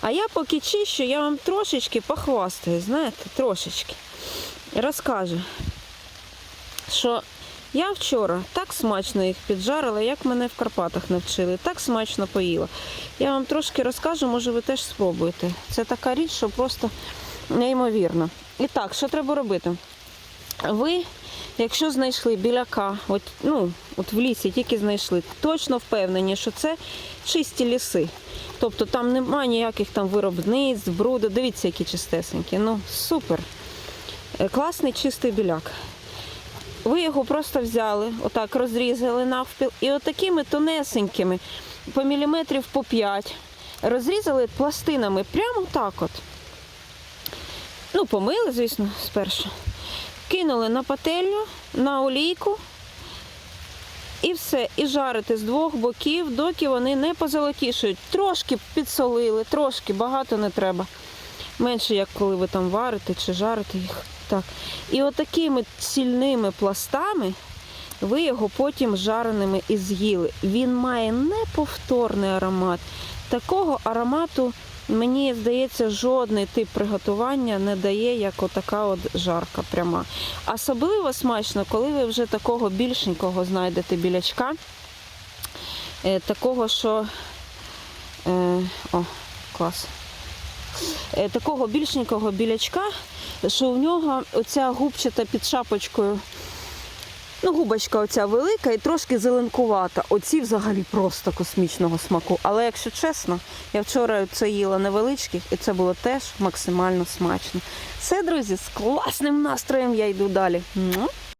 А я поки чищу, я вам трошечки похвастаю, знаєте, трошечки. Розкажу, що я вчора так смачно їх піджарила, як мене в Карпатах навчили. Так смачно поїла. Я вам трошки розкажу, може ви теж спробуєте. Це така річ, що просто неймовірно. І так, що треба робити? Ви, якщо знайшли біляка, от, ну, от в лісі тільки знайшли, точно впевнені, що це чисті ліси. Тобто там немає ніяких там виробництв, бруду. Дивіться, які чистесенькі. Ну, супер. Е, Класний чистий біляк. Ви його просто взяли, отак розрізали навпіл, і отакими тонесенькими, по міліметрів по 5, розрізали пластинами прямо так от. Ну, помили, звісно, спершу. Кинули на пательню, на олійку. І все, і жарити з двох боків, доки вони не позолотішують. Трошки підсолили, трошки, багато не треба. Менше, як коли ви там варите чи жарите їх. Так. І отакими сільними пластами ви його потім жареними і з'їли. Він має неповторний аромат. Такого аромату, мені здається, жодний тип приготування не дає, як отака от жарка пряма. Особливо смачно, коли ви вже такого більшенького знайдете білячка. Е, такого, що. Е, о, клас. Е, такого більшенького білячка, що у нього оця губчата під шапочкою. Ну, губочка оця велика і трошки зеленкувата. Оці взагалі просто космічного смаку. Але якщо чесно, я вчора це їла невеличких, і це було теж максимально смачно. Все, друзі, з класним настроєм я йду далі.